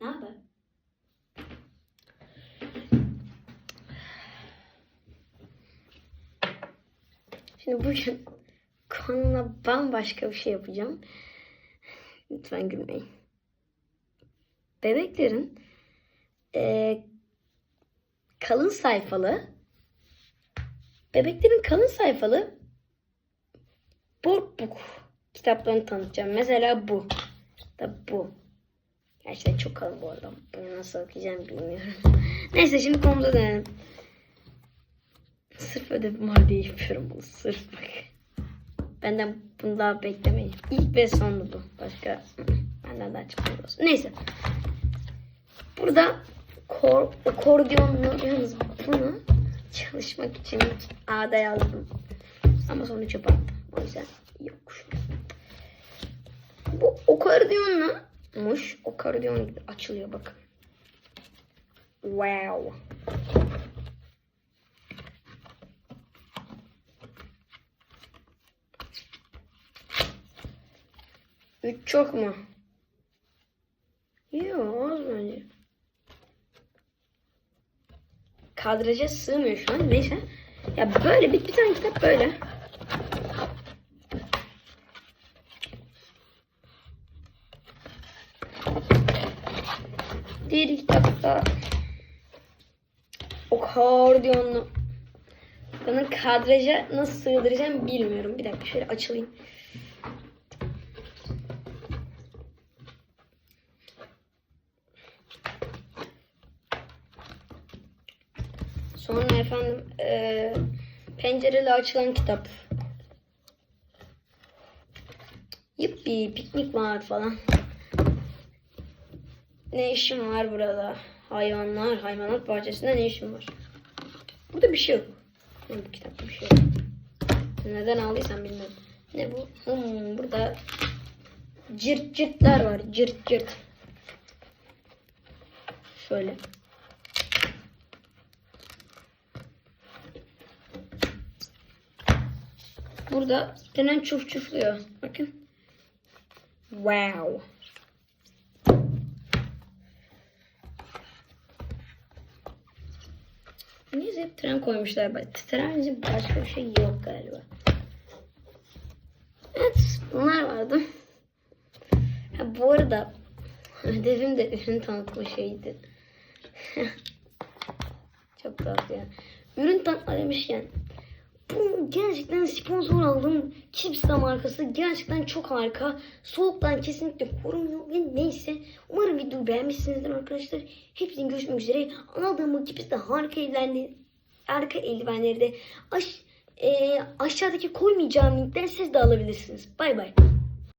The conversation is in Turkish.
Ne haber? Şimdi bugün kanala bambaşka bir şey yapacağım. Lütfen gülmeyin. Bebeklerin eee, kalın sayfalı bebeklerin kalın sayfalı book kitaplarını tanıtacağım. Mesela bu. Da bu. Gerçekten çok kalın bu arada. Bunu nasıl okuyacağım bilmiyorum. Neyse şimdi konumuza dönelim. Sırf ödevim var diye yapıyorum bunu. Sırf bak. Benden bunu daha beklemeyin. İlk ve sonlu bu. Başka benden daha olsun. Neyse. Burada kor, akordiyonlu yalnız bunu çalışmak için A'da yazdım. Ama sonra çöpe attım. O yüzden yok. Bu akordiyonmuş. Akordiyon gibi açılıyor bakın. Wow. Üç çok mu? Yok az bence. Kadraja sığmıyor şu an. Neyse. Ya böyle bir, bir tane kitap böyle. Diğer kitapta akordiyonlu. Bunu kadraja nasıl sığdıracağım bilmiyorum. Bir dakika şöyle açılayım. Sonra efendim eee pencereli açılan kitap. Yippi piknik var falan. Ne işim var burada? Hayvanlar, hayvanat bahçesinde ne işim var? Burada bir şey yok. Ne bu kitapta bir şey yok. Neden aldıysam bilmiyorum. Ne bu? Hmm, burada cırt cırtlar var. Cırt cırt. Şöyle. Burada denen çuf çufluyor. Bakın. Wow. Niye hep tren koymuşlar? Bak, Tren için başka bir şey yok galiba. Evet bunlar vardı. Ha, bu arada ödevim de ürün tanıtma şeydi. Çok tuhaf ya. Ürün tanıtma demişken bu gerçekten sponsor aldığım Chips'ta markası gerçekten çok harika. Soğuktan kesinlikle korumuyor ve neyse. Umarım videoyu beğenmişsinizdir arkadaşlar. Hepsini görüşmek üzere. Aldığım bu Chips'ta harika eldivenleri, harika eldivenleri de aş, e, aşağıdaki koymayacağım linkten siz de alabilirsiniz. Bay bay.